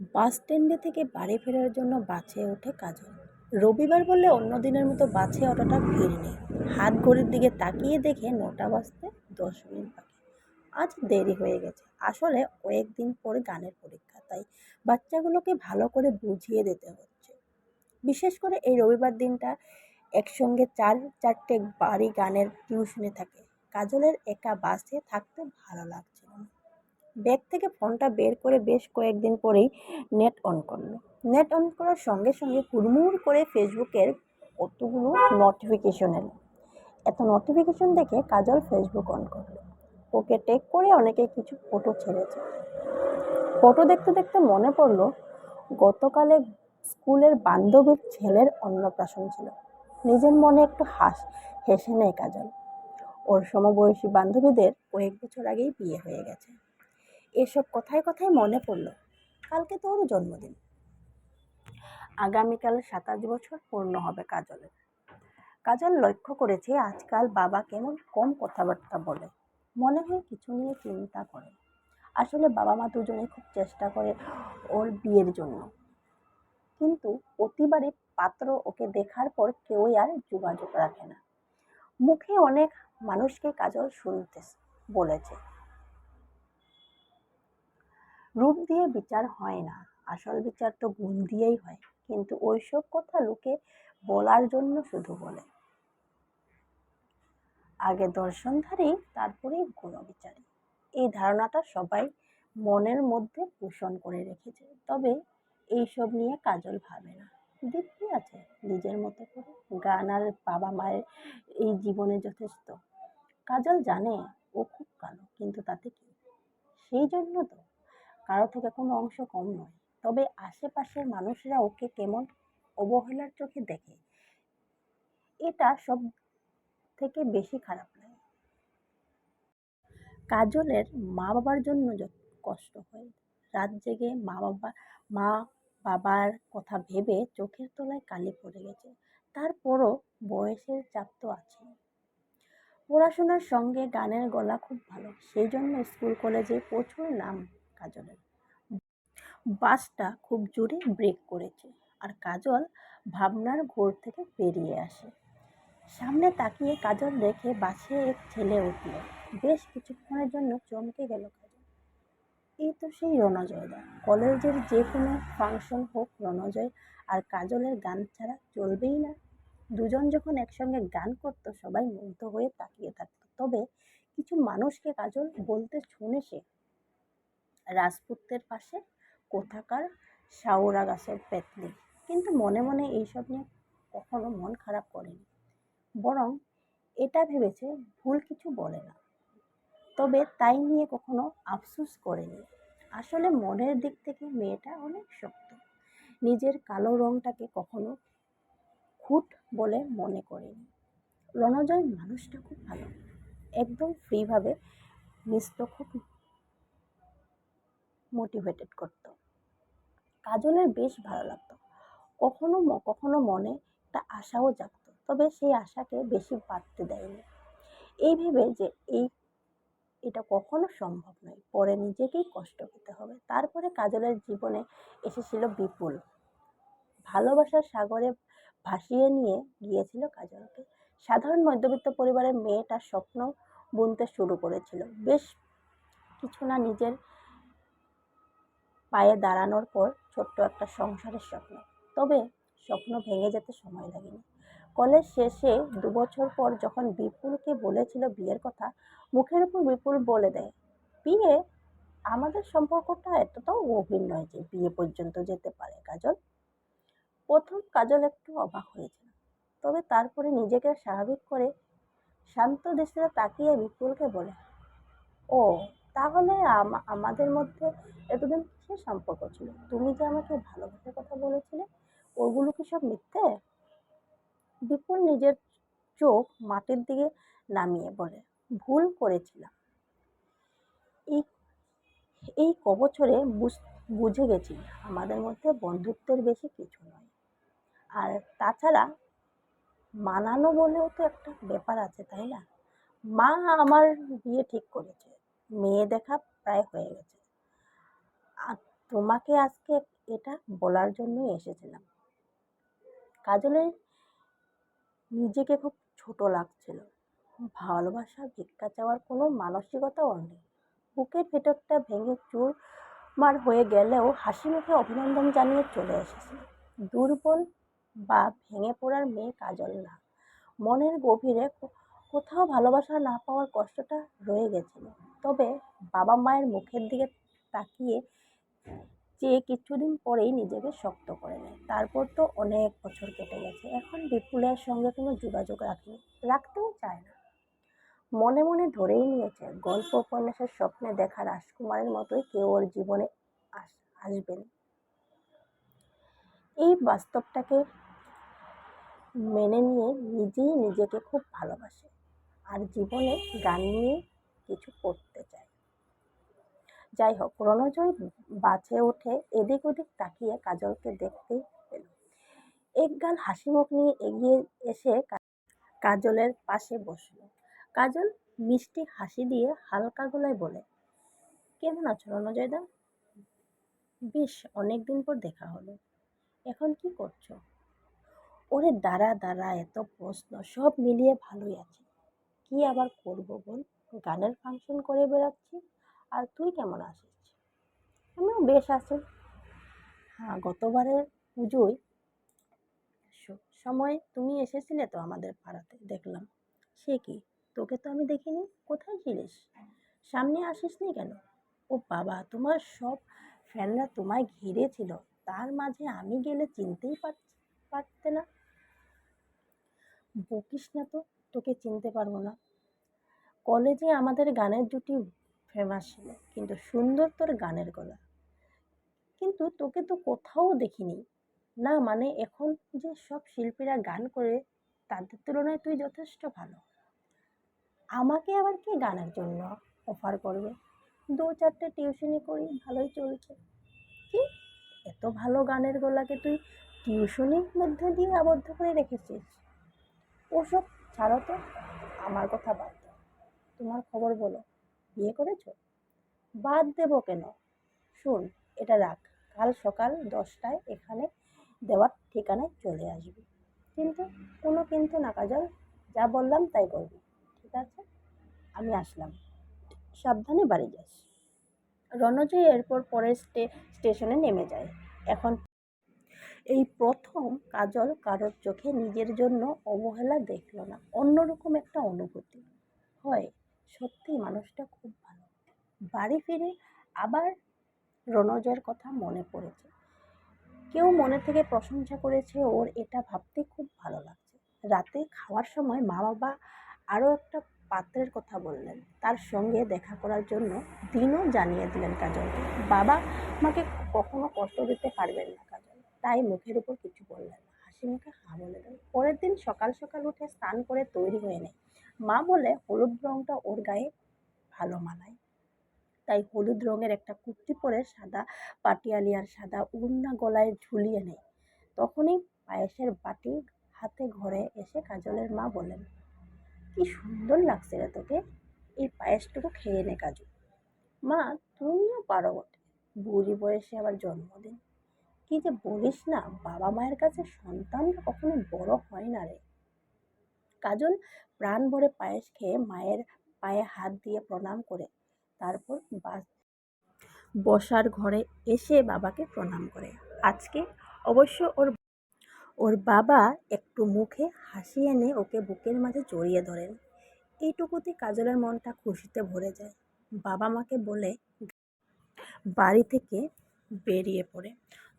বাস স্ট্যান্ডে থেকে বাড়ি ফেরার জন্য বাসে ওঠে কাজল। রবিবার বলে অন্য দিনের মতো বাসে অতটা ভিড় নেই। হাত ঘড়ির দিকে তাকিয়ে দেখে নটা বাজতে দশ মিনিট বাকি। আজ দেরি হয়ে গেছে। আসলে কয়েকদিন পরে গানের পরীক্ষা, তাই বাচ্চাগুলোকে ভালো করে বুঝিয়ে দিতে হচ্ছে। বিশেষ করে এই রবিবার দিনটা একসঙ্গে চার, চারটে বাড়ি গানের টিউশনে থাকে। কাজলের একা বাসে থাকতে ভালো না ব্যাগ থেকে ফোনটা বের করে বেশ কয়েকদিন পরেই নেট অন করল। নেট অন করার সঙ্গে সঙ্গে হুড়মুড় করে ফেসবুকের কতগুলো নোটিফিকেশন এলো। এত নোটিফিকেশন দেখে কাজল ফেসবুক অন করল। ওকে টেক করে অনেকে কিছু ফটো ছেড়েছে। ফটো দেখতে দেখতে মনে পড়ল, গতকালে স্কুলের বান্ধবীর ছেলের অন্নপ্রাশন ছিল। নিজের মনে একটু হাস, হেসে নেয় কাজল। ওর সমবয়সী বান্ধবীদের কয়েক বছর আগেই বিয়ে হয়ে গেছে। এসব কথায় কথায় মনে পড়ল। কালকে তো ওর জন্মদিন। আগামীকাল সাতাশ বছর পূর্ণ হবে কাজলের। কাজল লক্ষ্য করেছে আজকাল বাবা কেমন কম কথাবার্তা বলে। মনে হয় কিছু নিয়ে চিন্তা করে। আসলে বাবা মা দুজনে খুব চেষ্টা করে ওর বিয়ের জন্য। কিন্তু প্রতিবারই পাত্র ওকে দেখার পর কেউই আর যোগাযোগ রাখে না। মুখে অনেক মানুষকে কাজল শুনতে বলেছে। রূপ দিয়ে বিচার হয় না। আসল বিচার তো গুণ দিয়েই হয়। কিন্তু ওইসব কথা লোকে বলার জন্য শুধু বলে। আগে দর্শনধারী, তারপরেই গুণবিচারী। এই ধারণাটা সবাই মনের মধ্যে পোষণ করে রেখেছে। তবে এইসব নিয়ে কাজল ভাবে না। দিব্যি আছে নিজের মতো করে। গান আর বাবা মায়ের এই জীবনে যথেষ্ট। কাজল জানে ও খুব কালো, কিন্তু তাতে কি? সেই জন্য তো কারও থেকে কোনো অংশ কম নয়। তবে আশেপাশের মানুষরা ওকে কেমন অবহেলার চোখে দেখে, এটা সব থেকে বেশি খারাপ লাগে। কাজলের মা বাবার জন্য যত কষ্ট হয়, রাত জেগে মা বাবা মা বাবার কথা ভেবে চোখের তলায় কালি পড়ে গেছে। তারপরও বয়সের চাপ তো আছে পড়াশোনার সঙ্গে গানের গলা খুব ভালো, সেই জন্য স্কুল কলেজে প্রচুর নাম কাজলের। বাসটা খুব জোরে ব্রেক করেছে আর কাজল ভাবনার ঘোর থেকে বেরিয়ে আসে। সামনে তাকিয়ে কাজল দেখে বাসে এক ছেলে উঠল। বেশ কিছুক্ষণের জন্য চমকে গেল কাজল। এই তো সেই রণজয়দা কলেজের যে কোনো ফাংশন হোক রণজয় আর কাজলের গান ছাড়া চলবেই না। দুজন যখন একসঙ্গে গান করতো, সবাই মুগ্ধ হয়ে তাকিয়ে থাকত। তবে কিছু মানুষকে কাজল বলতে শুনেছে। রাজপুতের পাশে কোথাকার শাওরা গাছের পেতলি কিন্তু মনে মনে এইসব নিয়ে কখনো মন খারাপ করেনি। বরং এটা ভেবেছে ভুল কিছু বলে না। তবে তাই নিয়ে কখনো আফসোস করেনি। আসলে মনের দিক থেকে মেয়েটা অনেক শক্ত। নিজের কালো রঙটাকে কখনো খুঁট বলে মনে করেনি। রণজয় মানুষটা খুব ভালো। একদম ফ্রিভাবে মিশত খুব মোটিভেটেড করত। কাজলের বেশ ভালো লাগতো। কখনো কখনো মনে একটা আশাও জাগতো, তবে সেই আশাকে বেশি বাড়তে দেয়নি। এই ভেবে যে এই, এটা কখনো সম্ভব নয়, পরে নিজেকেই কষ্ট পেতে হবে। তারপরে কাজলের জীবনে এসেছিল বিপুল ভালোবাসার সাগরে ভাসিয়ে নিয়ে গিয়েছিল কাজলকে। সাধারণ মধ্যবিত্ত পরিবারের মেয়েটা স্বপ্ন বুনতে শুরু করেছিল। বেশ কিছু না নিজের পায়ে দাঁড়ানোর পর ছোট্ট একটা সংসারের স্বপ্ন। তবে স্বপ্ন ভেঙে যেতে সময় লাগেনি। কলেজ শেষে দু বছর পর যখন বিপুলকে বলেছিল বিয়ের কথা, মুখের উপর বিপুল বলে দেয়, বিয়ে আমাদের সম্পর্কটা এতটাও গভীর নয় যে বিয়ে পর্যন্ত যেতে পারে, কাজল। প্রথম কাজল একটু অবাক হয়েছিল। তবে তারপরে নিজেকে স্বাভাবিক করে শান্ত দৃষ্টিতে তাকিয়ে বিপুলকে বলে, ও, তাহলে আমাদের মধ্যে এতদিন কিসের সম্পর্ক ছিল। তুমি যে আমাকে ভালোবাসার কথা বলেছিলে, ওগুলো কি সব মিথ্যে? বিপুল নিজের চোখ মাটির দিকে নামিয়ে বলে ভুল করেছিলাম। এই এই কবছরে বুঝ- গেছি, আমাদের মধ্যে বন্ধুত্বের বেশি কিছু নয়। আর তাছাড়া মানানো বলেও তো একটা ব্যাপার আছে, তাই না? মা আমার বিয়ে ঠিক করেছে। মেয়ে দেখা প্রায় হয়ে গেছে। তোমাকে আজকে এটা বলার জন্যই এসেছিলাম। কাজলের নিজেকে খুব ছোট লাগছিল। ভালোবাসা ভিক্ষা চাওয়ার কোনো মানসিকতাও নেই। বুকের ভেতরটা ভেঙে চুর মার হয়ে গেলেও হাসি মুখে অভিনন্দন জানিয়ে চলে এসেছে। দুর্বল বা ভেঙে পড়ার মেয়ে কাজল না। মনের গভীরে কোথাও ভালোবাসা না পাওয়ার কষ্টটা রয়ে গেছিল। তবে বাবা মায়ের মুখের দিকে তাকিয়ে চেয়ে কিছুদিন পরেই নিজেকে শক্ত করে নেয়। তারপর তো অনেক বছর কেটে গেছে। এখন বিপুলের সঙ্গে কোনো যোগাযোগ রাখেনি রাখতেও চায় না। মনে মনে ধরেই নিয়েছে, গল্প উপন্যাসের স্বপ্নে দেখা রাজকুমারের মতোই কেউ ওর জীবনে আস- আসবেন এই বাস্তবটাকে মেনে নিয়ে নিজেই নিজেকে খুব ভালোবাসে। আর জীবনে গান নিয়ে কিছু করতে চায়। যাই হোক রণজয় বাঁচে উঠে এদিক ওদিক তাকিয়ে কাজলকে দেখতেই পেল। একগাল হাসি মুখ নিয়ে এগিয়ে এসে কাজলের পাশে বসল। কাজল মিষ্টি হাসি দিয়ে হালকা গলায় বলে, কেমন আছো রণজয় দা বেশ অনেক দিন পর দেখা হলো। এখন কি করছ? ওরে দাঁড়া দাঁড়া, এত প্রশ্ন, সব মিলিয়ে ভালোই আছি। কি আবার করব বল? গানের ফাংশন করে বেড়াচ্ছি। আর তুই কেমন আছিস? আমিও বেশ আছি। হ্যাঁ গতবারের পুজোয় সময় তুমি এসেছিলে তো আমাদের পাড়াতে, দেখলাম। সে কি? তোকে তো আমি দেখিনি? কোথায় ছিলিস? সামনে আসিসনি কেন? ও বাবা, তোমার সব ফ্যানরা তোমায় ঘিরেছিল। তার মাঝে আমি গেলে চিনতেই পার- পারতে না। বকিস না তো, তোকে চিনতে পারব না। কলেজে আমাদের গানের জুটি ফেমাস ছিল কিন্তু সুন্দর তোর গানের গলা। কিন্তু তোকে তো কোথাও দেখিনি। না মানে এখন যে সব শিল্পীরা গান করে, তাদের তুলনায় তুই যথেষ্ট ভালো। আমাকে আবার কে গানের জন্য অফার করবে? দু চারটে টিউশনি করি, ভালোই চলছে। কি? এত ভালো গানের গলাকে তুই টিউশনির মধ্যে দিয়ে আবদ্ধ করে রেখেছিস? ওসব ছাড়ো তো আমার কথা বাদ দাও তোমার খবর বলো। বিয়ে করেছ? বাদ দেবো কেন? শোন, এটা রাখ। কাল সকাল দশটায় এখানে দেওয়ার ঠিকানায় চলে আসবি। কিন্তু কোনো কিন্তু না কাজল যা বললাম তাই করবি, ঠিক আছে? আমি আসলাম। সাবধানে বাড়ি যাস। রণজয় এরপর পরের স্টে, স্টেশনে নেমে যায়। এখন এই প্রথম কাজল কারোর চোখে নিজের জন্য অবহেলা দেখল না। অন্যরকম একটা অনুভূতি। হয় সত্যি মানুষটা খুব ভালো। বাড়ি ফিরে আবার রণজয়ের কথা মনে পড়েছে। কেউ মনে থেকে প্রশংসা করেছে, ওর এটা ভাবতে খুব ভালো লাগছে। রাতে খাওয়ার সময় মা বাবা আরও একটা পাত্রের কথা বললেন। তার সঙ্গে দেখা করার জন্য দিনও জানিয়ে দিলেন কাজলকে বাবা আমাকে কখনো কষ্ট দিতে পারবেন না কাজল। তাই মুখের উপর কিছু বললেন না। হাসি মুখে হাঁ বলে দেন। পরের দিন সকাল সকাল উঠে স্নান করে তৈরি হয়ে নেয়। মা বলে হলুদ রঙটা ওর গায়ে ভালো মানায়। তাই হলুদ রঙের একটা কুর্তি পরে সাদা পাটিয়ালি আর সাদা উড়না গলায় ঝুলিয়ে নেয়। তখনই পায়েসের বাটি হাতে ঘরে এসে কাজলের মা বলেন, কি সুন্দর লাগছে রে তোকে। এই পায়েসটুকু খেয়ে নে কাজু মা, তুমিও পারো বটে। বুড়ি বয়সে আবার জন্মদিন। কি যে বলিস না, বাবা মায়ের কাছে সন্তানরা কখনো বড় হয় না রে। কাজল প্রাণ ভরে পায়েস খেয়ে মায়ের পায়ে হাত দিয়ে প্রণাম করে, তারপর বাস বসার ঘরে এসে বাবাকে প্রণাম করে। আজকে অবশ্য ওর ওর বাবা একটু মুখে হাসি এনে ওকে বুকের মাঝে জড়িয়ে ধরেন। এইটুকুতে কাজলের মনটা খুশিতে ভরে যায়। বাবা মাকে বলে, বাড়ি থেকে বেরিয়ে পড়ে।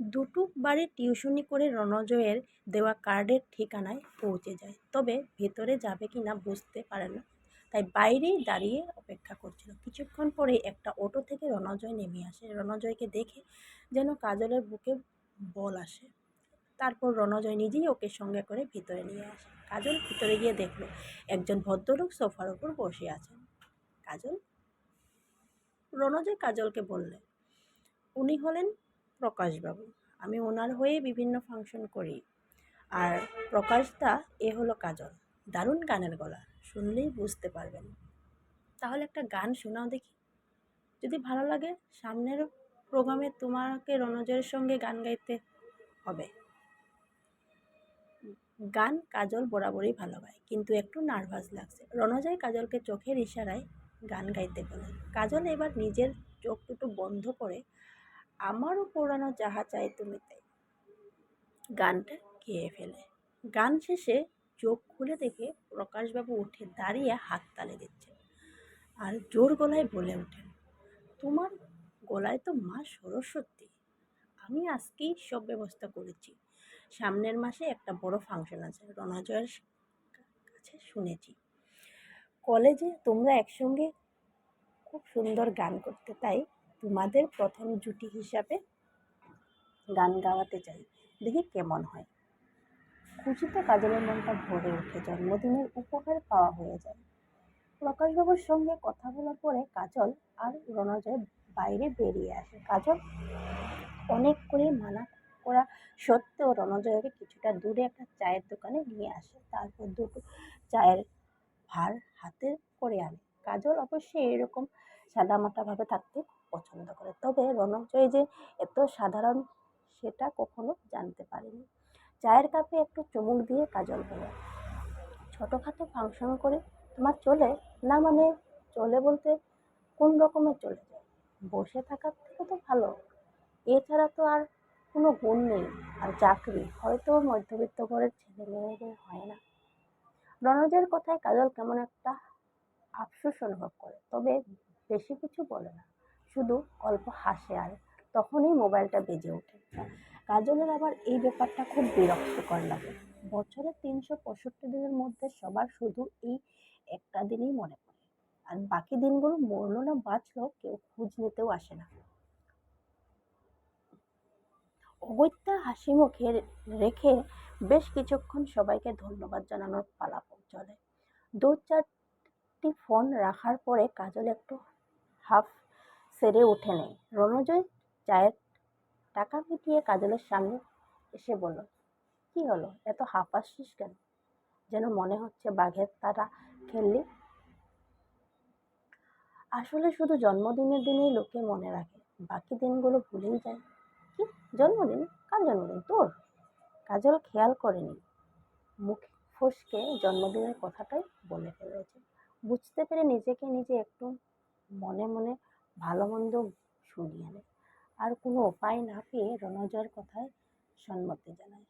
দুটো বাড়ি টিউশনি করে রণজয়ের দেওয়া কার্ডের ঠিকানায় পৌঁছে যায়। তবে ভেতরে যাবে কি না বুঝতে পারে না। তাই বাইরেই দাঁড়িয়ে অপেক্ষা করছিল। কিছুক্ষণ পরে একটা অটো থেকে রণজয় নেমে আসে। রণজয়কে দেখে যেন কাজলের বুকে বল আসে। তারপর রণজয় নিজেই ওকে সঙ্গে করে ভিতরে নিয়ে আসে। কাজল ভিতরে গিয়ে দেখল, একজন ভদ্রলোক সোফার ওপর বসে আছেন। কাজল? রণজয় কাজলকে বললেন উনি হলেন প্রকাশবাবু। আমি ওনার হয়ে বিভিন্ন ফাংশন করি। আর প্রকাশদা এ হলো কাজল। দারুণ গানের গলা। শুনলেই বুঝতে পারবেন। তাহলে একটা গান শোনাও দেখি। যদি ভালো লাগে, সামনের প্রোগ্রামে তোমাকে রণজয়ের সঙ্গে গান গাইতে হবে। গান কাজল বরাবরই ভালো গায়, কিন্তু একটু নার্ভাস লাগছে। রণজয় কাজলকে চোখের ইশারায় গান গাইতে বলে। কাজল এবার নিজের চোখ দুটো বন্ধ করে আমারও পুরানো যাহা চাই তুমি তাই। গানটা গেয়ে ফেলে। গান শেষে চোখ খুলে দেখে প্রকাশবাবু উঠে দাঁড়িয়ে হাত তালে দিচ্ছে আর জোর গলায় বলে ওঠেন, তোমার গলায় তো মা সরস্বতী। আমি আজকেই সব ব্যবস্থা করেছি। সামনের মাসে একটা বড় ফাংশন আছে, রণজয়ের কাছে শুনেছি। কলেজে তোমরা একসঙ্গে খুব সুন্দর গান করতে তাই তোমাদের প্রথম জুটি হিসাবে গান গাওয়াতে চাই। দেখি কেমন হয়। খুশিতে কাজলের মনটা ভরে ওঠে জন্মদিনের উপহার পাওয়া হয়ে যায়। প্রকাশবাবুর সঙ্গে কথা বলার পরে কাজল আর রণজয় বাইরে বেরিয়ে আসে। কাজল অনেক করে মানা করা সত্ত্বেও রণজয়কে কিছুটা দূরে একটা চায়ের দোকানে নিয়ে আসে। তারপর দুটো চায়ের ভার হাতে করে আনে। কাজল অবশ্যই এরকম সাদামাটাভাবে থাকতে। পছন্দ করে। তবে রণজয় যে এত সাধারণ, সেটা কখনো জানতে পারেনি। চায়ের কাপে একটু চুমুক দিয়ে কাজল বলে, ছোটোখাটো ফাংশন করে তোমার চলে? না মানে চলে বলতে কোন রকমের চলে যায়? বসে থাকার থেকে তো ভালো। এছাড়া তো আর কোনো গুণ নেই। আর চাকরি হয়তো মধ্যবিত্ত ঘরের ছেলে মেয়েদের হয় না। রণজের কথায় কাজল কেমন একটা আফসোস অনুভব করে, তবে বেশি কিছু বলে না। শুধু অল্প হাসে আর তখনই মোবাইলটা বেজে ওঠে। কাজলের আবার এই ব্যাপারটা খুব বিরক্তিকর লাগে। বছরের তিনশো পঁয়ষট্টি দিনের মধ্যে সবার শুধু এই একটা দিনই মনে পড়ে। আর বাকি দিনগুলো মরলো না, বাঁচলো, কেউ খোঁজ নিতেও আসে না। অগত্যা হাসি মুখে রেখে বেশ কিছুক্ষণ সবাইকে ধন্যবাদ জানানোর পালা চলে। দু চারটি ফোন রাখার পরে কাজল একটু হাফ সেরে উঠে নেয়। রণজয় চায়ের টাকা মিটিয়ে কাজলের সামনে এসে বলল, কি হলো? এত হাঁপাচ্ছিস কেন? যেন মনে হচ্ছে বাঘের তারা খেললি? আসলে শুধু জন্মদিনের দিনেই লোকে মনে রাখে, বাকি দিনগুলো ভুলেই যায়। কি? জন্মদিন? কার জন্মদিন? তোর? কাজল খেয়াল করেনি। মুখ ফসকে জন্মদিনের কথাটাই বলে ফেলেছে। বুঝতে পেরে নিজেকে নিজে একটু মনে মনে ভালো মন্দ শুনিয়ে নেয়। আর কোনো উপায় না পেয়ে রণজয়ের কথায় সম্মতি জানায়।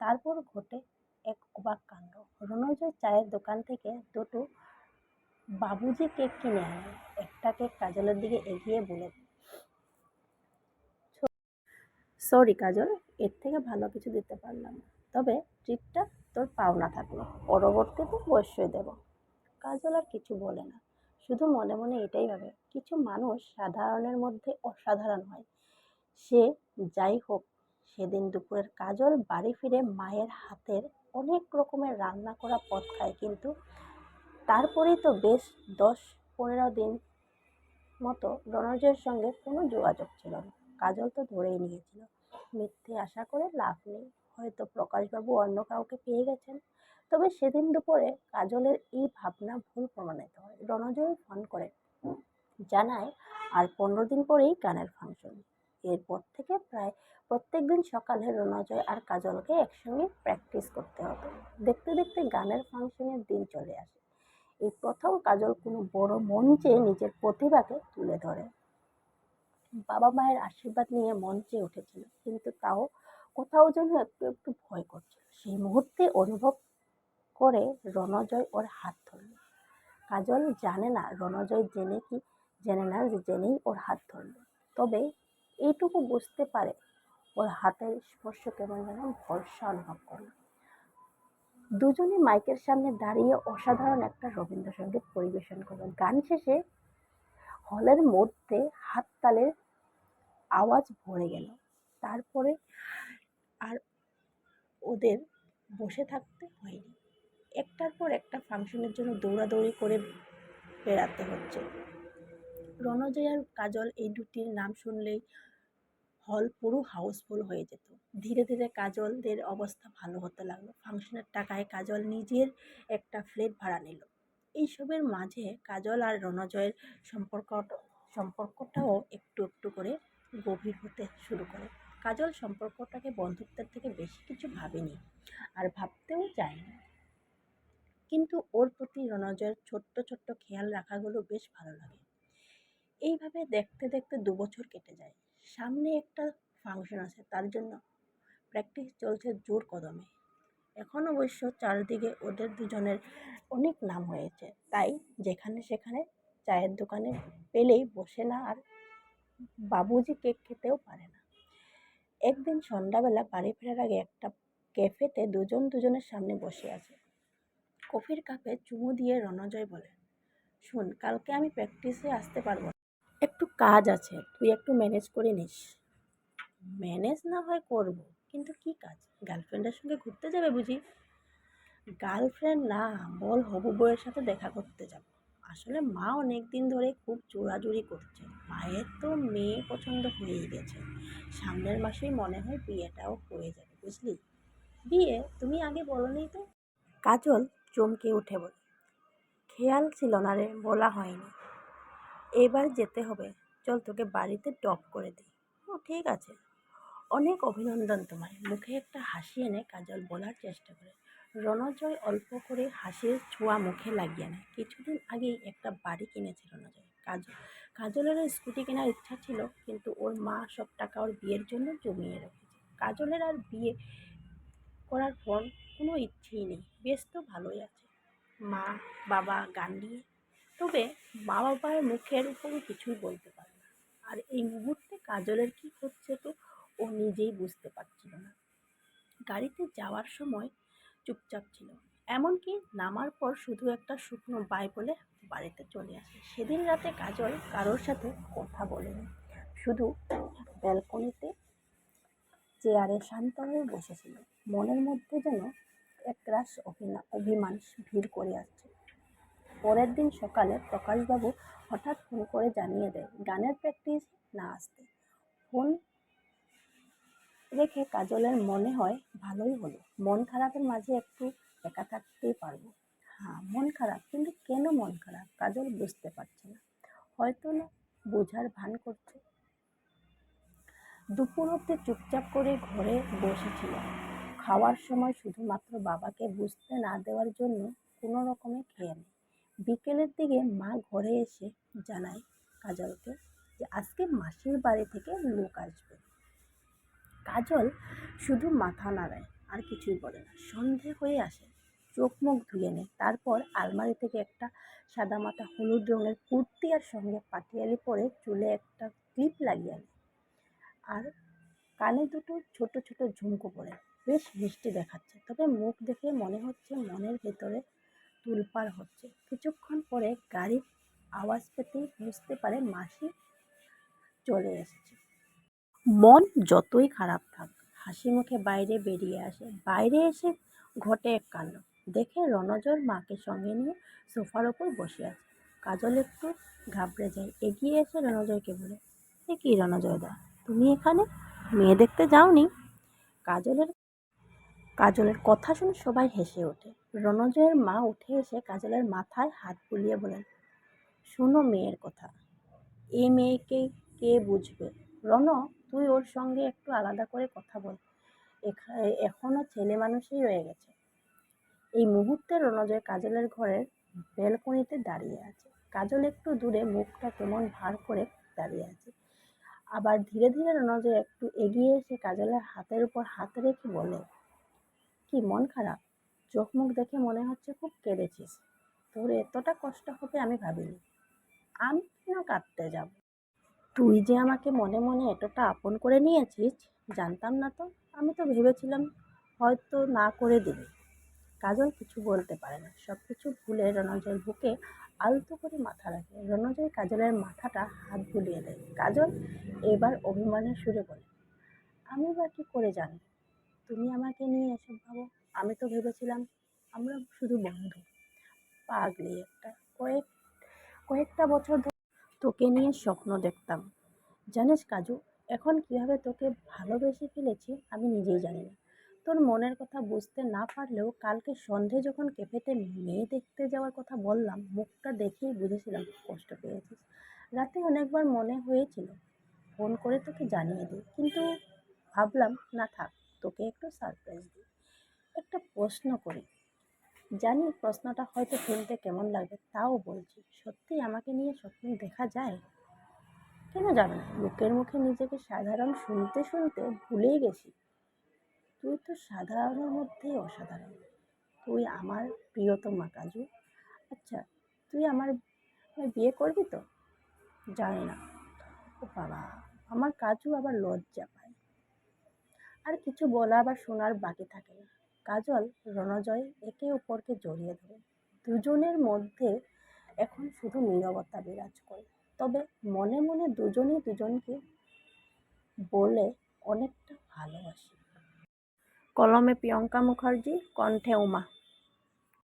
তারপর ঘটে এক অবাক কাণ্ড। রণজয় চায়ের দোকান থেকে দুটো বাবুজি কেক কিনে আনে। একটা কেক কাজলের দিকে এগিয়ে বলে সরি কাজল, এর থেকে ভালো কিছু দিতে পারলাম না। তবে ট্রিটটা তোর পাওনা থাকল। পরবর্তীতে অবশ্যই দেব। কাজল আর কিছু বলে না। শুধু মনে মনে এটাই ভাবে, কিছু মানুষ সাধারণের মধ্যে অসাধারণ হয়। সে যাই হোক, সেদিন দুপুরের কাজল বাড়ি ফিরে মায়ের হাতের অনেক রকমের রান্না করা পথ খায়, কিন্তু তারপরেই তো বেশ দশ পনেরো দিন মতো রণজয়ের সঙ্গে কোনো যোগাযোগ ছিল না। কাজল তো ধরেই নিয়েছিল। মিথ্যে আশা করে লাভ নেই। হয়তো প্রকাশবাবু অন্য কাউকে পেয়ে গেছেন। তবে সেদিন দুপুরে কাজলের এই ভাবনা ভুল প্রমাণিত হয়। রণজয় ফোন করে জানায়, আর পনেরো দিন পরেই গানের ফাংশন এরপর থেকে প্রায় প্রত্যেক দিন সকালে রণজয় আর কাজলকে একসঙ্গে প্র্যাকটিস করতে হতো দেখতে দেখতে গানের ফাংশনের দিন চলে আসে। এই প্রথম কাজল কোনো বড় মঞ্চে নিজের প্রতিভাকে তুলে ধরে। বাবা মায়ের আশীর্বাদ নিয়ে মঞ্চে উঠেছিল, কিন্তু তাও কোথাও যেন একটু একটু ভয় করছিল। সেই মুহূর্তে অনুভব করে রণজয় ওর হাত ধরল। কাজল জানে না, রণজয় জেনে কি, জেনে না যে জেনেই ওর হাত ধরল। তবে এইটুকু বুঝতে পারে ওর হাতের স্পর্শ কেমন যেন ভরসা অনুভব করল। দুজনে মাইকের সামনে দাঁড়িয়ে অসাধারণ একটা রবীন্দ্রসঙ্গীত পরিবেশন করল গান শেষে হলের মধ্যে হাততালের আওয়াজ ভরে গেল। তারপরে আর ওদের বসে থাকতে হয়নি। একটার পর একটা ফাংশনের জন্য দৌড়াদৌড়ি করে বেড়াতে হচ্ছে। রণজয় আর কাজল এই দুটির নাম শুনলেই হল পুরো হাউসফুল হয়ে যেত। ধীরে ধীরে কাজলদের অবস্থা ভালো হতে লাগল। ফাংশনের টাকায় কাজল নিজের একটা ফ্লেট ভাড়া নিল। এইসবের মাঝে কাজল আর রণজয়ের সম্পর্ক সম্পর্কটাও একটু একটু করে গভীর হতে শুরু করে। কাজল সম্পর্কটাকে বন্ধুত্বের থেকে বেশি কিছু ভাবেনি আর ভাবতেও চায়নি। কিন্তু ওর প্রতি রণজয়ের ছোট্ট ছোট্ট খেয়াল রাখাগুলো বেশ ভালো লাগে। এইভাবে দেখতে দেখতে দু বছর কেটে যায়। সামনে একটা ফাংশন আছে, তার জন্য প্র্যাকটিস চলছে জোর কদমে। এখন অবশ্য চারদিকে ওদের দুজনের অনেক নাম হয়েছে। তাই যেখানে, সেখানে চায়ের দোকানে পেলেই বসে না আর বাবুজি কেক খেতেও পারে না। একদিন সন্ধ্যাবেলা বাড়ি ফেরার আগে একটা ক্যাফেতে দুজন, দুজনের সামনে বসে আছে। কফির কাপে চুমু দিয়ে রণজয় বলে, শোন, কালকে আমি প্র্যাকটিসে আসতে পারব না। একটু কাজ আছে, তুই একটু ম্যানেজ করে নিস। ম্যানেজ না হয় করব, কিন্তু কি কাজ? গার্লফ্রেন্ডের সঙ্গে ঘুরতে যাবে বুঝি? গার্লফ্রেন্ড না, বল, হবু বউয়ের সাথে দেখা করতে যাব। আসলে মা অনেক দিন ধরে খুব জোরাজুরি করছে, মায়ের তো মেয়ে পছন্দ হয়েই গেছে। সামনের মাসেই মনে হয় বিয়েটাও হয়ে যাবে, বুঝলি? বিয়ে? তুমি আগে বলনি তো? কাজল চমকে উঠে বলে, খেয়াল ছিল না রে, বলা হয়নি। এবার যেতে হবে। চল তোকে বাড়িতে ড্রপ করে দিই। ও, ঠিক আছে। অনেক অভিনন্দন তোমায়। মুখে একটা হাসি এনে কাজল বলার চেষ্টা করে। রণজয় অল্প করে হাসির ছোঁয়া মুখে লাগিয়ে নেয়। কিছুদিন আগেই একটা বাড়ি কিনেছে রণজয়। কাজল কাজলের স্কুটি কেনার ইচ্ছা ছিল, কিন্তু ওর মা সব টাকা ওর বিয়ের জন্য জমিয়ে রেখেছে। কাজলের আর বিয়ে করার পর কোনো ইচ্ছেই নেই। বেশ তো ভালোই আছে। মা, বাবা গান নিয়ে তবে মা বাবার মুখের উপরও কিছুই বলতে পারে না। আর এই মুহূর্তে কাজলের কী হচ্ছে তো ও নিজেই বুঝতে পারছিল না। গাড়িতে যাওয়ার সময় চুপচাপ ছিল। এমনকি নামার পর শুধু একটা শুকনো বাই বলে বাড়িতে চলে আসে। সেদিন রাতে কাজল কারোর সাথে কথা বলেনি। শুধু ব্যালকনিতে চেয়ারে শান্ত হয়ে বসেছিল। মনের মধ্যে যেন একরাশ অভিমান ভিড় করে আসছে পরের দিন সকালে প্রকাশবাবু হঠাৎ ফোন করে জানিয়ে দেয়, গানের প্র্যাকটিস না আসতে। ফোন রেখে কাজলের মনে হয় ভালোই হলো। মন খারাপের মাঝে একটু একা থাকতেই পারব। হ্যাঁ মন খারাপ, কিন্তু কেন মন খারাপ? কাজল বুঝতে পারছে না। হয়তো না বোঝার ভান করছে। দুপুর অব্দি চুপচাপ করে ঘরে বসেছিল। খাওয়ার সময় শুধুমাত্র বাবাকে বুঝতে না দেওয়ার জন্য কোনো রকমে খেয়ে নেয়। বিকেলের দিকে মা ঘরে এসে জানায় কাজলকে যে আজকে মাসির বাড়ি থেকে লোক আসবে। কাজল শুধু মাথা নাড়ায়, আর কিছুই বলে না। সন্ধে হয়ে আসে। চোখ মুখ ধুয়ে নেয়। তারপর আলমারি থেকে একটা সাদামাটা হলুদ রঙের কুর্তি আর সঙ্গে পাটিয়ালি পরে চুলে একটা ক্লিপ লাগিয়ে আনে আর কানে দুটো ছোট ছোট ঝুমকো পরে। বেশ মিষ্টি দেখাচ্ছে। তবে মুখ দেখে মনে হচ্ছে মনের ভেতরে তুলপার হচ্ছে। কিছুক্ষণ পরে গাড়ির আওয়াজ পেতেই বুঝতে পারে মাসি চলে এসেছে। মন যতই খারাপ থাক, হাসি মুখে বাইরে বেরিয়ে আসে। বাইরে এসে ঘটে এক কাণ্ড। দেখে রণজর মাকে সঙ্গে নিয়ে সোফার ওপর বসে আছে। কাজল একটু ঘাবড়ে যায়। এগিয়ে এসে রণজয়কে বলে, এ কি রণজয় দা, তুমি এখানে? মেয়ে দেখতে যাওনি? কাজলের কাজলের কথা শুনে সবাই হেসে ওঠে। রণজয়ের মা উঠে এসে কাজলের মাথায় হাত বুলিয়ে বলেন, শোনো মেয়ের কথা। এ মেয়েকে কে বুঝবে? রণ, তুই ওর সঙ্গে একটু আলাদা করে কথা বল। এখানে এখনও ছেলে মানুষই রয়ে গেছে। এই মুহূর্তে রণজয় কাজলের ঘরের ব্যালকনিতে দাঁড়িয়ে আছে। কাজল একটু দূরে মুখটা কেমন ভার করে দাঁড়িয়ে আছে। আবার ধীরে ধীরে রণজয় একটু এগিয়ে এসে কাজলের হাতের উপর হাত রেখে বলে কি মন খারাপ? চোখ মুখ দেখে মনে হচ্ছে খুব কেঁদেছিস। তোর এতটা কষ্ট হবে আমি ভাবিনি। আমি কেন কাঁদতে যাব? তুই যে আমাকে মনে মনে এতটা আপন করে নিয়েছিস, জানতাম না তো। আমি তো ভেবেছিলাম হয়তো না করে দিবি। কাজল কিছু বলতে পারে না। সব কিছু ভুলে রণজয়ের বুকে আলতো করে মাথা রাখে। রণজয় কাজলের মাথাটা হাত বুলিয়ে দেয়। কাজল এবার অভিমানের সুরে বলে, আমি বা কী করে জানি তুমি আমাকে নিয়ে এসব ভাবো? আমি তো ভেবেছিলাম আমরা শুধু বন্ধু। পাগলি একটা। কয়েক, কয়েকটা বছর ধরে তোকে নিয়ে স্বপ্ন দেখতাম। জানিস কাজু, এখন কীভাবে তোকে ভালোবেসে ফেলেছি আমি নিজেই জানি না। তোর মনের কথা বুঝতে না পারলেও কালকে সন্ধে যখন ক্যাফেতে মেয়ে দেখতে যাওয়ার কথা বললাম, মুখটা দেখেই বুঝেছিলাম কষ্ট পেয়েছিস। রাতে অনেকবার মনে হয়েছিল, ফোন করে তোকে জানিয়ে দিই, কিন্তু ভাবলাম, না থাক। তোকে একটু সারপ্রাইজ দিই। একটা প্রশ্ন করি। জানি প্রশ্নটা হয়তো শুনতে কেমন লাগবে, তাও বলছি সত্যি আমাকে নিয়ে স্বপ্ন দেখা যায়? কেন যাবে না, লোকের মুখে নিজেকে সাধারণ শুনতে শুনতে ভুলেই গেছি। তুই তো সাধারণের মধ্যেই অসাধারণ। তুই আমার প্রিয়তমা কাজু। আচ্ছা তুই আমার বিয়ে করবি তো? জানি না। ও বাবা, আমার কাজু আবার লজ্জা। আর কিছু বলা বা শোনার বাকি থাকে না। কাজল, রণজয় একে অপরকে জড়িয়ে ধরে। দুজনের মধ্যে এখন শুধু নীরবতা বিরাজ করে। তবে মনে মনে দুজনেই দুজনকে বলে অনেকটা ভালোবাসি। কলমে প্রিয়ঙ্কা মুখার্জি, কণ্ঠে উমা।